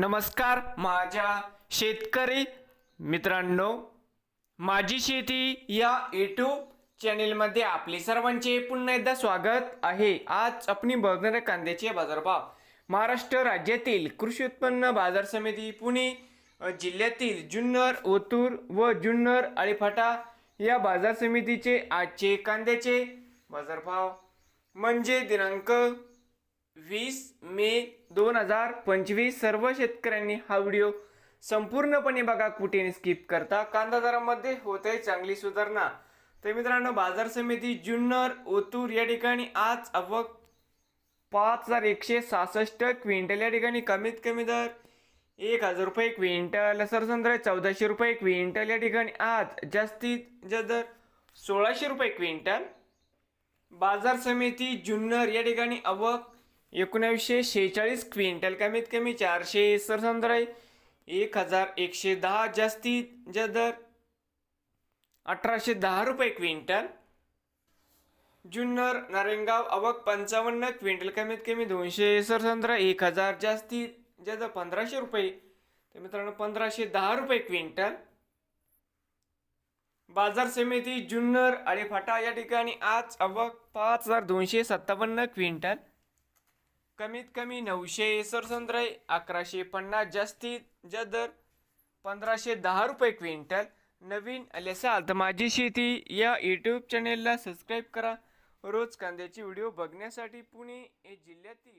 नमस्कार माझ्या शेतकरी मित्रांनो माझी शेती या यूट्यूब चॅनेलमध्ये आपले सर्वांचे पुन्हा एकदा स्वागत आहे. आज आपण बघणार कांद्याचे बाजारभाव. महाराष्ट्र राज्यातील कृषी उत्पन्न बाजार समिती पुणे जिल्ह्यातील जुन्नर ओतूर व जुन्नर आळीफाटा या बाजार समितीचे आजचे कांद्याचे बाजारभाव. म्हणजे दिनांक वीस मे दोन हजार पंचवीस सर्व शेतकऱ्यांनी हा व्हिडिओ संपूर्णपणे बघा कुठे स्किप करता. कांदा दरामध्ये होत आहे चांगली सुधारणा. तर मित्रांनो बाजार समिती जुन्नर ओतूर या ठिकाणी आज आवक पाच हजार एकशे सहासष्ट क्विंटल या ठिकाणी कमीत कमी दर एक हजार रुपये क्विंटल सरसंद्र चौदाशे रुपये क्विंटल या ठिकाणी आज जास्तीत जास्त दर सोळाशे रुपये क्विंटल. बाजार समिती जुन्नर या ठिकाणी अवक एकोणावीसशे शेहेचाळीस क्विंटल कमीत कमी चारशे सरसंद्र एक हजार एकशे दहा जास्तीत जास्त दर. अठराशे दहा रुपये क्विंटल. जुन्नर नारेंगाव आवक पंचावन्न क्विंटल कमीत कमी दोनशे सरसंद्र एक हजार जास्तीत जास्त पंधराशे रुपये. तर मित्रांनो पंधराशे दहा रुपये क्विंटल. बाजार समिती जुन्नर आळेफाटा या ठिकाणी आज आवक पाच हजार दोनशे सत्तावन्न क्विंटल. कमीत कमी नऊशे सरसंद्र अकराशे पन्नास जास्तीत जास्त दर पंधराशे दहा रुपये क्विंटल. नवीन आले असाल तर माझी शेती. या यूट्यूब चॅनेलला सबस्क्राईब करा. रोज कांद्याची व्हिडिओ बघण्यासाठी पुणे हे जिल्ह्यातील